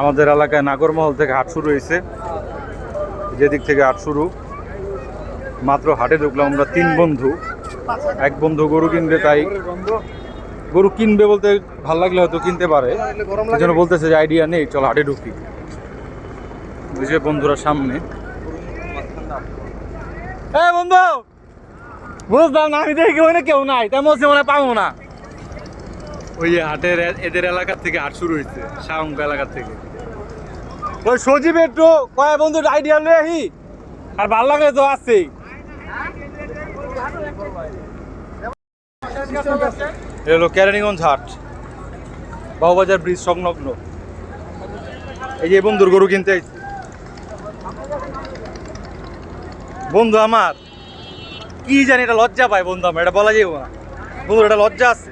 আমাদের এলাকায় নাগরমহল থেকে হাট শুরু হয়েছে। যেদিক থেকে হাট শুরু। মাত্র হাটে ঢুকলাম আমরা তিন বন্ধু। এক বন্ধু গরু কিনবে, তাই গরু কিনবে বলতে ভালো লাগলে হয়তো কিনতে পারে। জন্য বলতেছে যে আইডিয়া নেই, চল হাটে ঢুকি। যে বন্ধুরা সামনে। বন্ধু, বুঝলাম না, আমি দেখি কেউ নাই হচ্ছে মনে পাবো না। ওই যে হাটের এদের এলাকার থেকে হাট শুরু হয়েছে শাহঙ্ক এলাকার থেকে। ওই সজীব একটু কয় বন্ধু আইডিয়া লয়ে আহি আর ভালো লাগলে তো আসছেই এটা হলো কেরানীগঞ্জ হাট বাবুবাজার ব্রিজ সংলগ্ন। এই যে বন্ধুর গরু কিনতে আইছি। বন্ধু আমার কি জানি এটা লজ্জা পায় বন্ধু আমার এটা বলা যাবে না। বন্ধু এটা লজ্জা আছে।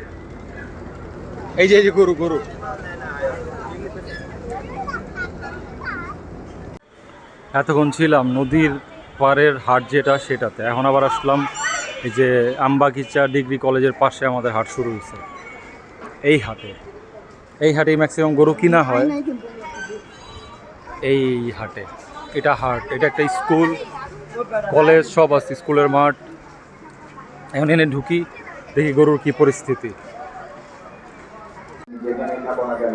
এই যে এই যে, গরু গরু। এতক্ষণ ছিলাম নদীর পাড়ের হাট যেটা, সেটাতে। এখন আবার আসলাম এই যে আম্বাগিচা ডিগ্রি কলেজের পাশে আমাদের হাট শুরু হয়েছে। এই হাটে। এই হাটেই ম্যাক্সিমাম গরু কিনা হয়। এই হাটে। এটা হাট, এটা একটা স্কুল। কলেজ সব আছে, স্কুলের মাঠ। এখন এনে ঢুকি, দেখি গরুর কি পরিস্থিতি যেখানে থাকো না কেন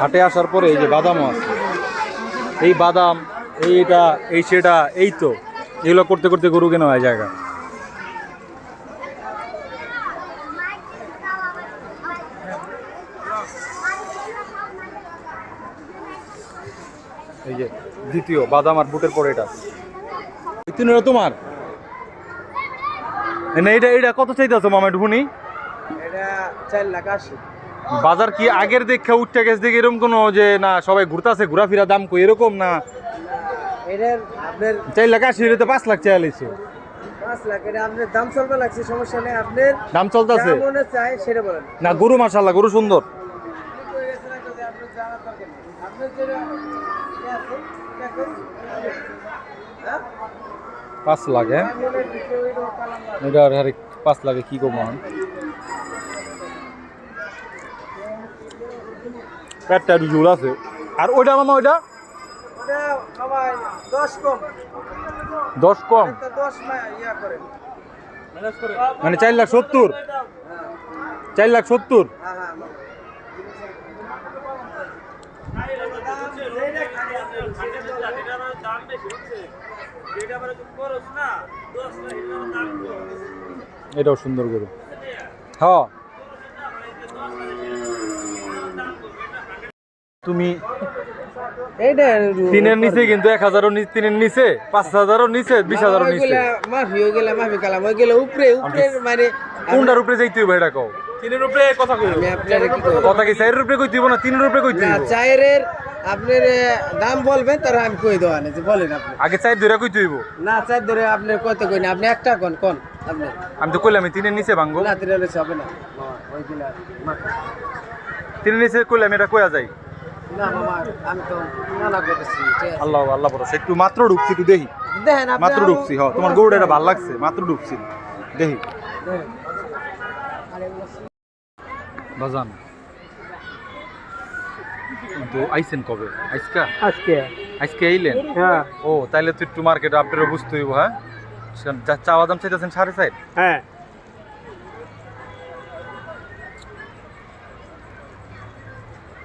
হাটে আসার পরে এই যে বাদামও আছে। এই বাদাম এই এটা এই সেটা, এই তো। এগুলো করতে করতে গরু কেনা হয় জায়গা। এই যে দ্বিতীয়, বাদাম আর বুটের পরে এটা। তিনটা তোমার? না এটা এটা কত চাইতেছো মামা ঢুনি এটা চার লাখ আশি। বাজার কি আগের দেখে উঠতে গেছে দেখে এরকম কোনো যে না সবাই ঘুরতাছে ঘোরাফেরা দাম কই এরকম না? চার লাখ আশি এটা তো পাঁচ লাখ লাগছে দাম চলতেছে? বলেন। না গরু গরু সুন্দর? পাঁচ লাখ হ্যাঁ। এটা আরে পাঁচ লাখে কি করব পেটটা একটু জোর আছে। আর ওইটা মামা ওইটা? দশ কম। ইয়া মানে চার লাখ সত্তর? চার লাখ সত্তর? এটাও সুন্দর গরু। হ্যাঁ তুমি এইটা তিনের নিচে কিন্তু এক হাজারও নি- তিনের নিচে পাঁচ হাজারও নিচে বিশ হাজারও নিচে। মাফি ওইগুলা মাফি কালাম ওইগুলা উপরে উপরে মানে কোনটার উপরে যাইতে হইব এটা কও? তিনের উপরে কথা কই কথা কি চারের উপরে কইতে হইব না তিনের উপরে কইতে না হইব? চায়ের আপনার দাম বলবেন তার আমি কই দেওয়া নেই যে বলেন আপনি। আগে চার ধরে কইতে হইব? না চাই ধরে আপনার কত কই না আপনি একটা কোন কোন আপনি। আমি তো কইলাম তিনের নিচে ভাঙ্গো। না তিন হলে হবে না। ওইগুলা তিনের নিচে কইলাম এটা কইয়া যায়? আল্লাহ আল্লাহ ভরসা। একটু মাত্র ঢুকছি একটু দেখি মাত্র ঢুকছি হ তোমার গরুটা এটা ভালো লাগছে মাত্র ঢুকছি দেখি বাজান তো আইছেন কবে? আজকা? আজকে। আজকে আইলেন? হ্যাঁ। ও তাইলে তো একটু মার্কেট আপনারও বুঝতে হইব হ্যাঁ? যা চাওয়া দাম চাইতেছেন সাড়ে চার? হ্যাঁ।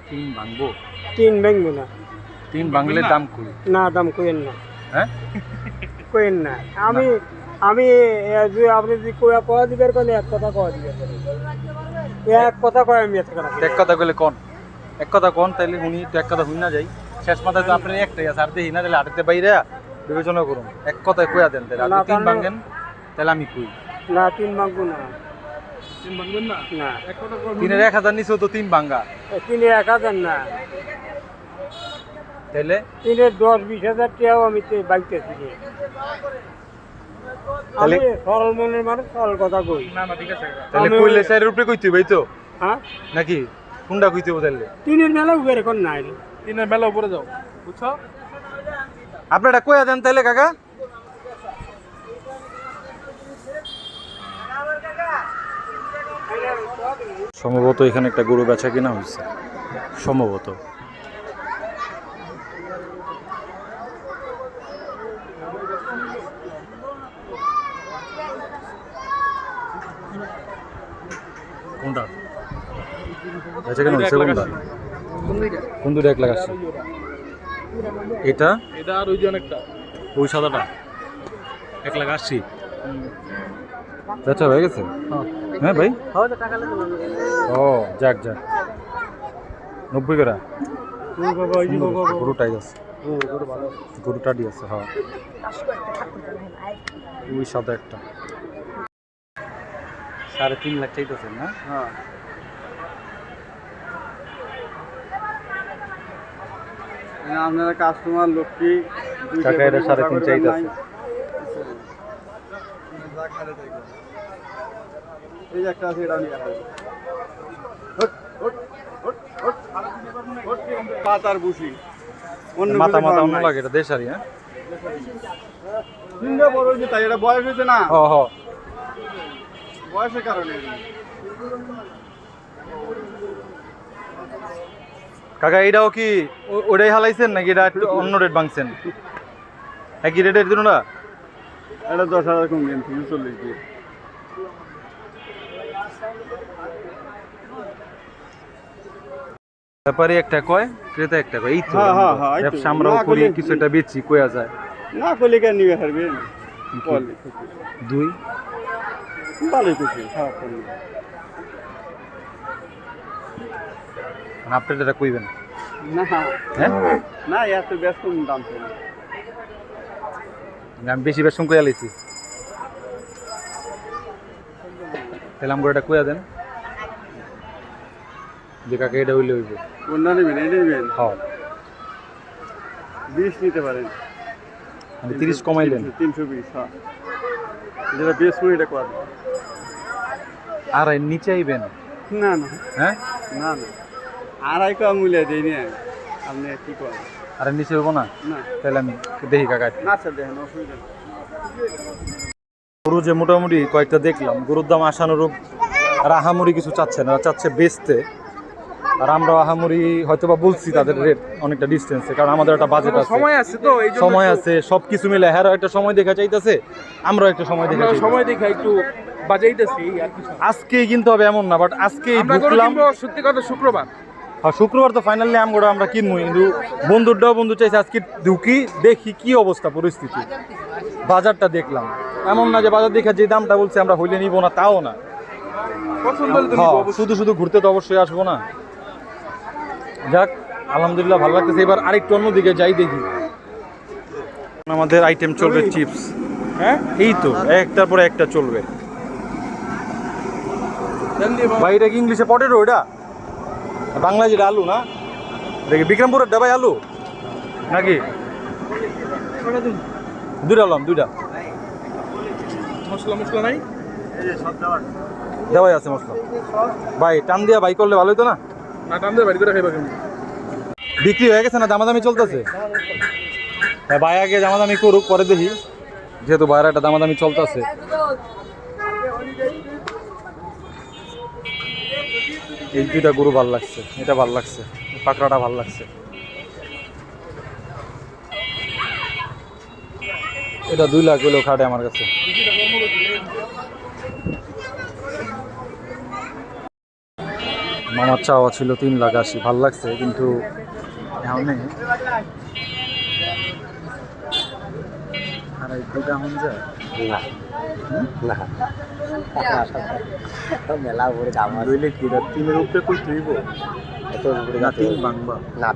তিন ভাঙবো? তিন ব্যাংক না। তিন ভাঙলে দাম কই? না দাম কইেন না। হ্যাঁ? কইেন না। আমি আমি যে আপনি যদি কয়া কয়া দিবেন কোন এক কথা কয়া দিবেন এক কথা কয় আমি এত কথা এক কথা কইলে কোন? এক কথা কোন? তাইলে উনি তো এক কথা শুনি না যাই। শেষ মাথায় তো আপনার একটাই আছে আর দেখি না তাহলে হাটেতে বাইরে বিবেচনা করুন। এক কথায় কইয়া দেন তাহলে না, আপনি তিন ভাঙেন তাহলে আমি কই? না তিন ভাঙবো না। তিন ভাঙবেন না? না। তিনের এক হাজার নিচেও তো তিন ভাঙ্গা তিন এক হাজার না। তাইলে তিনের দশ বিশ হাজার টাকাও আমি তাহলে- সরল মনের মানুষ সরল কথা কই। তাহলে আমি- কইলে স্যারের উপরে কইতে তো? হ্যাঁ? নাকি? কোনটা কইতে তিনের মেলা উবের এখন নাই। তিনের বেলা উপরে যাও বুঝছ? আপনারা কইয়া দেন তাইলে কাকা? সম্ভবত এখানে একটা গরু বেচা কিনা হয়েছে সম্ভবত। কোনটা? বেচা কিনা হয়েছে কোন দুটো এক লাখ আসছে এটা? এটা আর ওই যে অনেকটা। ওই সাদাটা? এক লাখ আশি। আচ্ছা হয়ে গেছে? হ্যাঁ। ভাই? ও যাক যাক। নব্বই করা? গরুটাই আছে। গরুটাই আছে। হ্যাঁ। ওই সাদা একটা। সাড়ে তিন লাখ চাইতেছেন না? হ্যাঁ। আপনারা কাস্টমার লক্ষ্মী এটা সাড়ে তিন চাইতেছে। এই যে একটা আছে এটা নিয়ে পাতার বুসি অন্য মাথা মাথা খাওয়ার অন্য নাই। লাগে এটা দেশারি হ্যাঁ? বড় হয়েছে তাই এটা বয়স হয়েছে না? হ। বয়সের কারণে। কাকা এটাও কি ওটাই হালাইছেন নাকি এটা একটু অন্য রেট ভাঙছেন? একই রেটের দিন না? এটা দশ হাজার কম দিন তিনশো চল্লিশ দিয়ে। ব্যাপারে একটা কয় ক্রেতা একটা কয় এই তো হ্যাঁ, হ্যাঁ, হ্যাঁ। ব্যবসা আমরাও করি কিছু একটা বেচি কয়া যায়। না করলে কেন নিবে হারবেন বলে। দুই। ভালোই খুশি খারাপ করলে মানে আপনি কইবেন? না হ্যাঁ? না এত ব্যস্ত দাম আমি বেশি বেশম কইয়া লাইছি। তাহলে আমগো এটা কইয়া দেন। যে কাকে এটা হইলে হইব। কোনটা নেবেন এটা নেবেন? হ্যাঁ। বিশ নিতে পারেন। আমি তিরিশ কমাইলেন তিনশো বিশ হ্যাঁ। যেটা বেশ করে এটা কর আর এর নিচে আইবেন? না না। হ্যাঁ? না না। আড়াই কম মূল্য দিই না আপনি কি করেন? আর নিচে হইব না? তাহলে আমি দেখি কাকা। না স্যার দেখেন অসুবিধা গরু যে মোটামুটি কয়েকটা দেখলাম গরুর দাম আশানুরূপ আর আহামরি কিছু চাচ্ছে না চাচ্ছে বেচতে। আর আমরা আহামরি হয়তো বা বলছি তাদের রেট অনেকটা ডিস্টেন্সে কারণ আমাদের একটা বাজেট আছে। সময় আছে তো এই সময় আছে সব কিছু মিলে। হ্যাঁ একটা সময় দেখা চাইতেছে আমরাও একটা সময় দেখা সময় দেখে একটু বাজাইতেছি আজকেই কিন্তু হবে এমন না বাট আজকেই কিনবো সত্যি কথা শুক্রবার। আর শুক্রবার তো ফাইনালি আমগুলো আমরা কিনবো কিন্তু বন্ধুরটাও বন্ধু চাইছে আজকে ঢুকি দেখি কি অবস্থা পরিস্থিতি। বাজারটা দেখলাম। এমন না যে বাজার দেখে যে দামটা বলছে আমরা হইলে নিব না তাও না। হ্যাঁ। শুধু শুধু ঘুরতে তো অবশ্যই আসব না। যাক আলহামদুলিল্লাহ ভালো লাগতেছে। এবার আরেকটু অন্যদিকে যাই দেখি। আমাদের আইটেম চলবে চিপস হ্যাঁ? এই তো একটার পরে একটা চলবে। ভাই এটা কি ইংলিশে পটেটো এটা? বাংলা যেটা আলু না? দেখি বিক্রমপুরের ডাবাই আলু? নাকি? দুইটা আলাম দুইটা। মশলা মশলা নাই? দেওয়াই আছে মশলা। ভাই টান দিয়া ভাই করলে ভালো হতো না? বিক্রি হয়ে গেছে না, দামাদামি চলতেছে? হ্যাঁ ভাই আগে দামাদামি করুক, পরে দেখি। যেহেতু ভাইয়ের একটা দামাদামি চলতেছে। এই দুইটা গরু ভালো লাগছে, এটা ভালো লাগছে পাকড়াটা ভালো লাগছে। এটা দুই লাখ হইলেও খাটে আমার কাছে। মামার চাওয়া ছিল তিন লাখ আশি ভালো লাগছে কিন্তু দুইটা হন যায়? মেলা উপরে কি এটা তিনের উপরে কই তুইব? এত না তিন না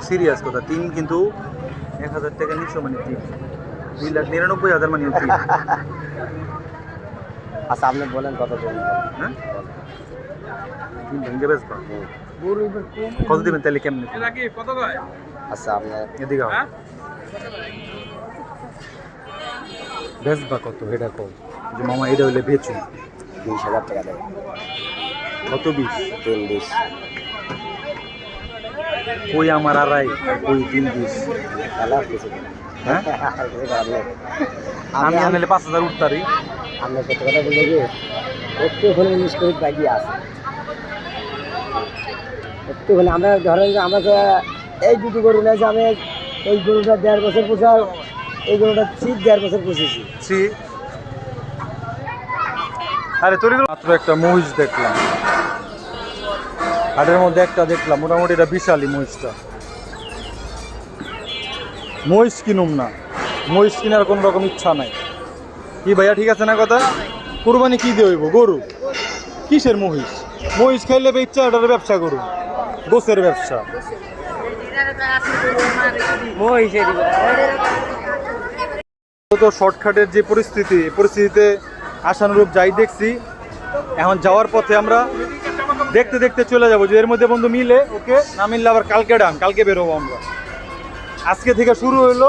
সিরিয়াস কথা তিন কিন্তু এক হাজার টাকা নিচো মানে তিন। দুই লাখ নিরানব্বই হাজার মানে তিন। আচ্ছা আপনি বলেন কত হ্যাঁ? তিন ভেঙে বেসবা কত দিবেন তাহলে কেমনি কত আচ্ছা আপনার এদিকে আও। বেচবা কত এটা কম যে মামা এটা হইলে বেচুন বিশ হাজার টাকা দেবে। কত বিশ? তিন বিশ। কই আমার আড়াই আর কই তিন বিশ। তাহলে আর কিছু হ্যাঁ। আমি আনলে পাঁচ হাজার উঠতারি। আপনার সত্যি কথা বলতে কি? একটু ওখানে ইংলিশ করে বাকি আছে একটুখানি আমরা ধরেন যে আমরা এই দুটো গরু আমি গরুটা দেড় বছর এই গরুটা ঠিক দেড় বছর পুষেছি। আরে তোর মাত্র একটা মহিষ দেখলাম। হাটের মধ্যে একটা দেখলাম, মোটামুটি এটা বিশালই মহিষটা। মহিষ কিনুম না, মহিষ কেনার কোনো রকম ইচ্ছা নাই। কি ভাইয়া, ঠিক আছে না কথা? কুরবানি কি দিয়ে হইব? গরু। কিসের মহিষ? মহিষ খাইলে ইচ্ছা ব্যবসা করুন গোসের ব্যবসা। তো শর্টকাটের যে পরিস্থিতি পরিস্থিতিতে আশানুরূপ যাই দেখছি, এখন যাওয়ার পথে আমরা দেখতে দেখতে চলে যাব। যে এর মধ্যে বন্ধু মিলে, ওকে, না মিললে আবার কালকে ডান, কালকে বেরোবো আমরা। আজকে থেকে শুরু হলো,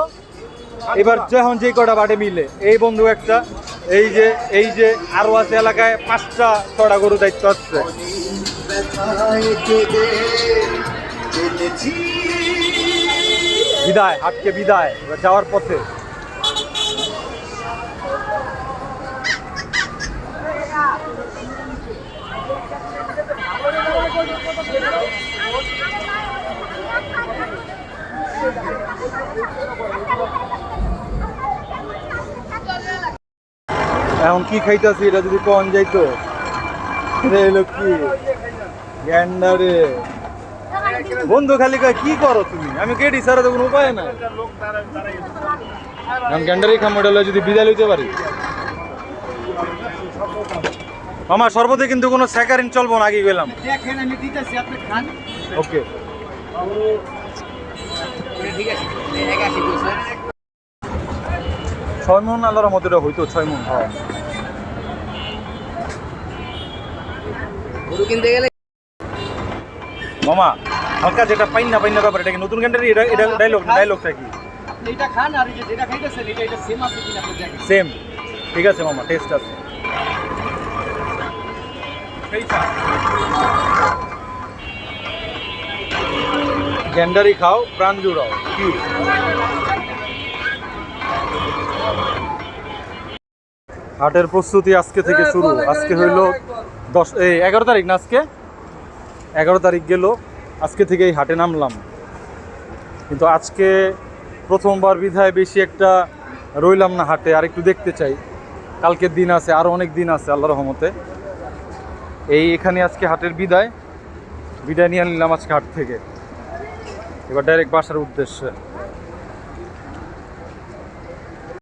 এবার যখন যে কটা বাটে মিলে। এই বন্ধু একটা, এই যে এই যে আরও আছে এলাকায় পাঁচটা ছটা গরু দায়িত্ব আসছে বিদায় হাটকে বিদায়। যাওয়ার পথে। এখন কি খাইতেছি এটা যদি কন যাইতো? রে লক্ষ্মী। গ্যান্ডারে। বন্ধু খালি কয় কি করো তুমি? আমি কেডি ছাড়া তো কোনো উপায় না আমি গ্যান্ডারি খাম মডেল যদি বিদায় লইতে পারি। আমার সর্বদে কিন্তু কোনো স্যাকারিন চলবো না আগে গেলাম। দেখেন আমি দিতেছি আপনি খান। ওকে। ছয় মন আল্লাহর মতো হইতো ছয় মন। গরু কিনতে গেলে মামা হালকা যেটা পাইন না পাইন না ব্যাপার এটা কি নতুন গ্যান্ডারি এটা এটা ডায়লগ ডায়লগটা কি? এইটা খান আর এই যে যেটা খাইতেছেন এটা এটা সেম আছে কিনা আপনি দেখেন। সেম ঠিক আছে মামা টেস্ট আছে। গ্যান্ডারি খাও প্রাণ জুড়াও। কি? হাটের প্রস্তুতি আজকে থেকে শুরু। আজকে হইল দশ এই এগারো তারিখ না আজকে? এগারো তারিখ গেল, আজকে থেকে এই হাটে নামলাম। কিন্তু আজকে প্রথমবার বিধায় বেশি একটা রইলাম না হাটে, আর একটু দেখতে চাই। কালকের দিন আছে আরও অনেক দিন আছে আল্লাহ রহমতে। এই এখানে আজকে হাটের বিদায়। বিদায় নিয়ে নিলাম আজকে হাট থেকে। এবার ডাইরেক্ট বাসার উদ্দেশ্যে।